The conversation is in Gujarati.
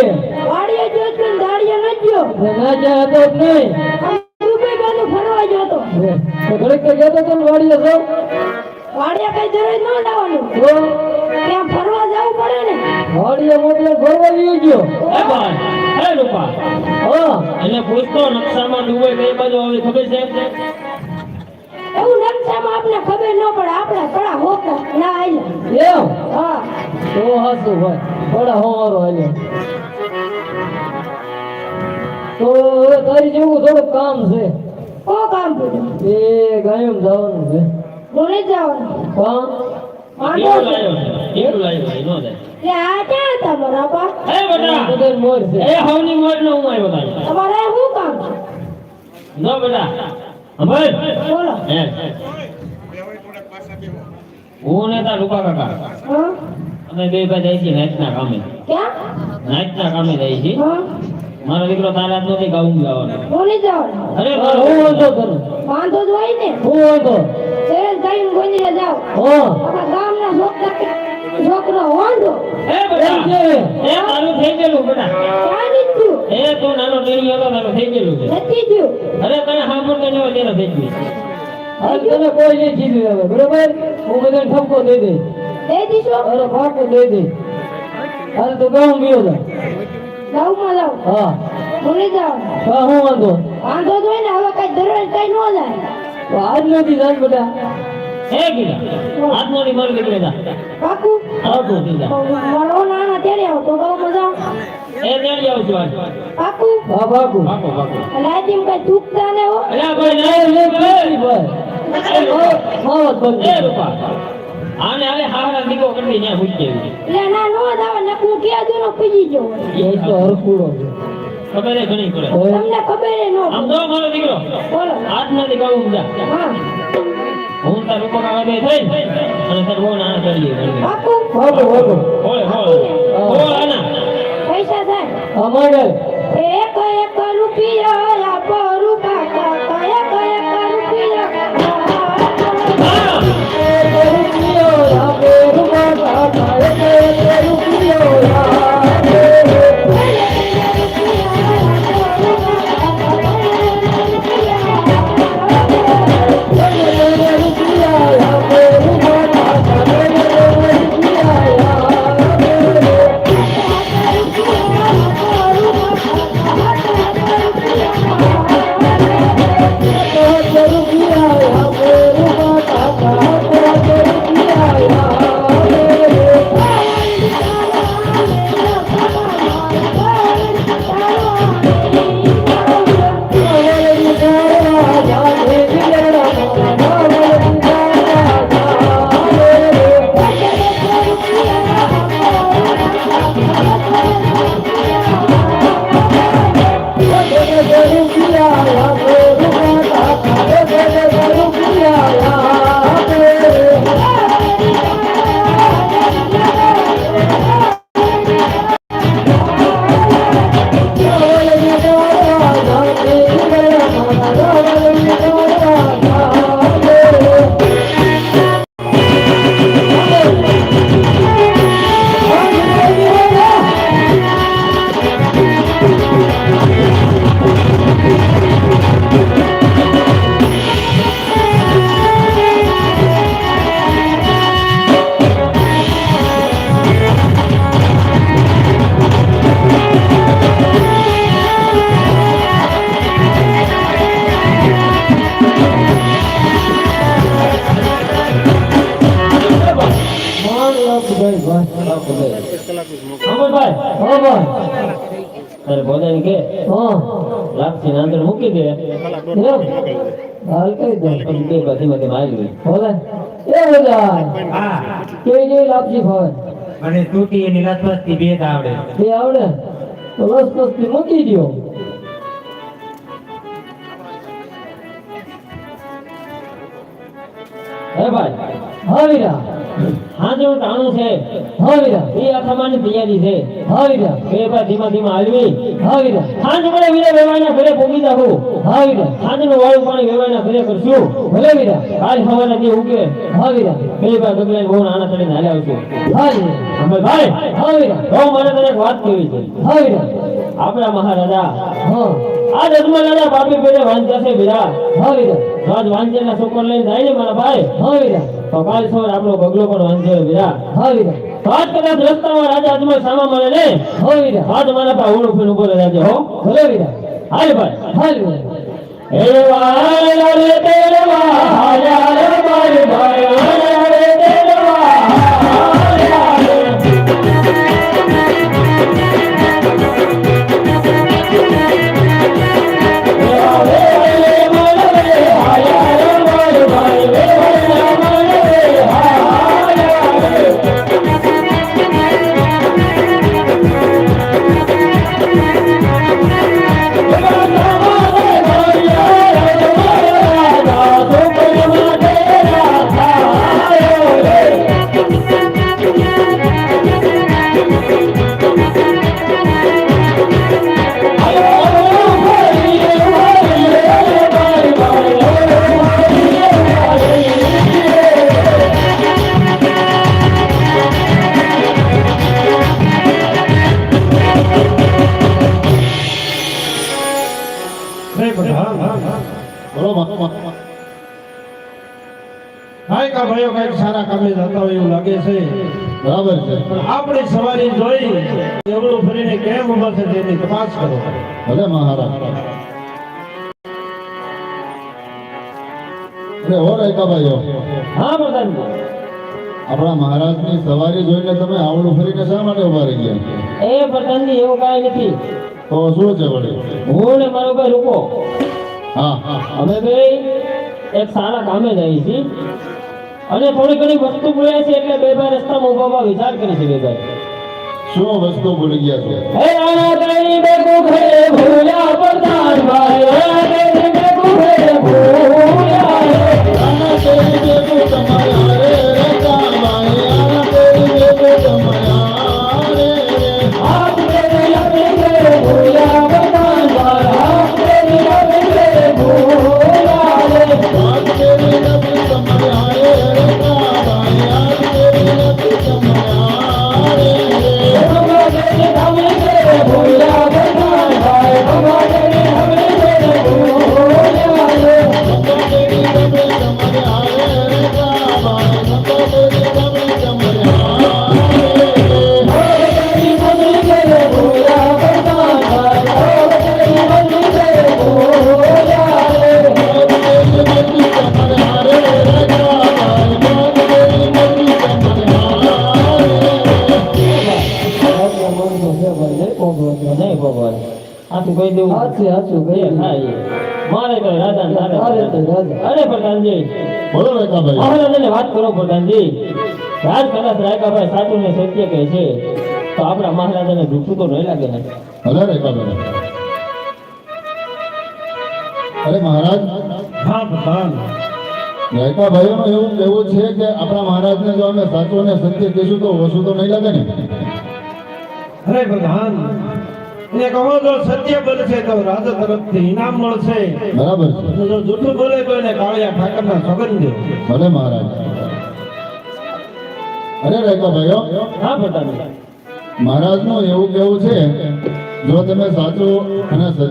વાડીએ. વાડીએ ગયો તો દાડીએ ન ગયો ના જ્યાં હતો જ નહીં. દુબઈ બાજુ ફરવા ગયો તો. હે, તો ઘડીક તો કહેતો હતો ને વાડીએ જાઉં. વાડીએ કઈ જરૂર ન જવાનું તો? ત્યાં ફરવા જવું પડે ને. વાડીએ મોકલે ફરવા લઈ ગયો. એ ભાઈ હે રૂપા. હા. એને પૂછતો નકશામાં ડુબઈ કઈ બાજુ આવે ખબર છે એવું નકશામાં આપને ખબર ન પડે. આપણે કડા હોતા ના આયલા. એમ? હા. તો હતું ભાઈ થોડા હોવારો હાલ્યો. તો તારી જેવું કામ છે. કો કામ એ ગાયમ જવાનું છે. બોલે જવાનું. હા? વાંધો કેવું છે. લાવ્યો છે? કેવું એ નો થાય. એટલે આ ક્યાં હતા મારા બા? હે બેટા બધા મોર છે. એ હવની મોજ નો હું આવ્યો તમારે શું કામ છે? નો બેટા હંભાઈ બોલો. હે હું ને તાર રૂપા કાકા. હા? અમે બે ભાઈ જાય છીએ નાચના કામે. ક્યાં? નાચના કામે જાય છીએ. હા. મારો દીકરો તારા જ નથી ગાવું ગાવાનો કોને જવાનો. અરે હું વાંધો કરું? વાંધો જ હોય ને? હું વાંધો? શહેર કરીને ગોંદીએ જાવ હા. આખા ગામના છોકરા છોકરો વાંધો. હે એમ બેટા એ મારું થઈ ગયેલું બેટા. ક્યાં નીકળ્યું એ તું નાનો ટેણી હતો તારું થઈ ગયેલું છે. નથી ગયું અરે તને સાંભળતો ન હોય તેનો થઈ ગયું. આજ તને કોઈ નહીં જીવ્યું હવે બરોબર? હું બધાને ઠપકો દઈ દઈશ. દઈ દીશો અરે દઈ દઈશ હાલ તો ગાઉં ગયો તા. ગામમાં જાઓ હા. બોલી જાવ હા હું વાંધો? વાંધો ને હવે કઈ દરરોજ કઈ નો જાય તો આજ નથી જાન બેટા. હે કીધા? હાથ મોડી મારું દીકરો જા આવતો થઈ મારો નાના તેડે આવો તો ગામમાં જાઓ એ તેડી આવું છું આજ. પાકું હા પાકો પાકો કઈ દુખતા ને હો? ભાઈ લે ભાઈ. ભાઈ માવત બંધ એ રૂપા. આને આલે હારા દીકો કરી ત્યાં મૂકી આવી ના નો જ ને હું ક્યાં દૂનો પીજી જવો એ તો હરખુડો ખબર એ ઘણી પડે. તમને ખબર ય ન આમ તો મારો દીકરો. બોલો. હાથ નથી ગાવું જા. હું. તાર રૂપા કાકા બે થઈ અને તાર બહુ નાના ચડીએ ઘડી પાકું બાકુ બાકુ હોળે હોળે આના. પૈસા થાય. અમારે. એક એક રૂપિયા આપો તારે ભોજન કે? લાપસી ના અંદર મૂકી દે. હાલ કઈ દે. પછી બે બધી બધી મારી બોલે એ બધા કેવી જેવી લાપસી ભાવે. મને તૂટી એની લસપસથી બે આવડે. એ આવડે. તો બસ બસ મૂકી દો હે ભાઈ. હા વીરા. હાજે હું છે. હવિરા, એ આ તૈયારી છે. હવિરા વીરા બે પર ધીમા ધીમા હાલવી. હવિરા ખાંજ સાંજ મળે વેવાના ઘરે પોગી જાવું હા વીરા સાંજનું વાળું પાણી વેવાના ઘરે કરશું. ભલે વીરા આજ સવારે જે ઉગે. હવિરા વીરા બે પર ગગલાઈને બહુ નાના ચડીને હાલ્યા આવશું. હવિરા અમે ભાઈ, હવિરા, બહુ મને તને વાત કહેવી છે. હવિરા, આપણા મહારાજા, હા. આજ અજમલ દાદા બાપી પેલે વાંચ્યા છે વીરા હા વીરા આજ વાંચેલા છોકર લઈને જાય ને મારા ભાઈ. હા વીરા તો કાલ સવારે આપણો બગલો પણ વાંચ્યો વીરા હા વીરા આજ કદાચ રસ્તામાં રાજા અજમલ સામા મળે ને? હા વીરા આજ મારા પા ઓળું ફેર ઊભો રાજા. હો ભલે વીરા હાલ ભાઈ. હા વીરા એવા રે ભાઈઓ કંઈક સારા કામે જતા હોય એવું લાગે છે. બરાબર છે. પણ આપણે સવારી જોઈ એવડું ફરીને કેમ ઊભા છે તેની તપાસ કરો. ભલે મહારાજ. અરે હો રેખાભાઈઓ હા પ્રધાનજી આપણા મહારાજની સવારી જોઈને તમે આવડું ફરીને શા માટે ઊભા રહી ગયા? એ પ્રધાનજી એવું કાંઈ નથી. તો શું છે વળી? હું ને મારો ભાઈ રૂકો હા. હા અમે બે એક સારા કામે જઈએ છીએ. અને થોડી ઘણી વસ્તુ ભૂલે છે એટલે બે ભાઈ રસ્તામાં ઊભા ઊભા વિચાર કરી છે બે ભાઈ શું વસ્તુ ભૂલી ગયા છે? હે આના કઈ બે ભૂલ્યા પ્રધાન ભાઈ કોઈ દેવું હાચું, હાચું, કઈ એ હા, એ. મારે કઈ રાજા તારે તારે તો રાજા. અરે પ્રધાનજી બોલો રેખાભાઈ મહારાજાને વાત કરો પ્રધાનજી. રાજ કદાચ રાયકાભાઈ સાચું ને સત્ય કહે છે તો આપણા મહારાજાને દુખતું તો નહીં લાગે ને. ભલે રેખાભાઈ અરે મહારાજ. હા પ્રધાન રેખાભાઈઓનું એવું કહેવું છે કે આપણા મહારાજને જો અમે સાચું ને સત્ય કહીશું તો ઓછું તો નહીં લાગે ને? અરે પ્રધાન એને કહો જો સત્ય બોલશે તો રાજા તરફથી ઇનામ મળશે. બરાબર. જો જૂઠું બોલે તો એને કાળિયા ઠાકરના સોગંદ. દો ભલે મહારાજ. અરે રેખાભાઈઓ હા પ્રધાનજી મહારાજનું એવું કેવું છે જો તમે સાચું અને સત્ય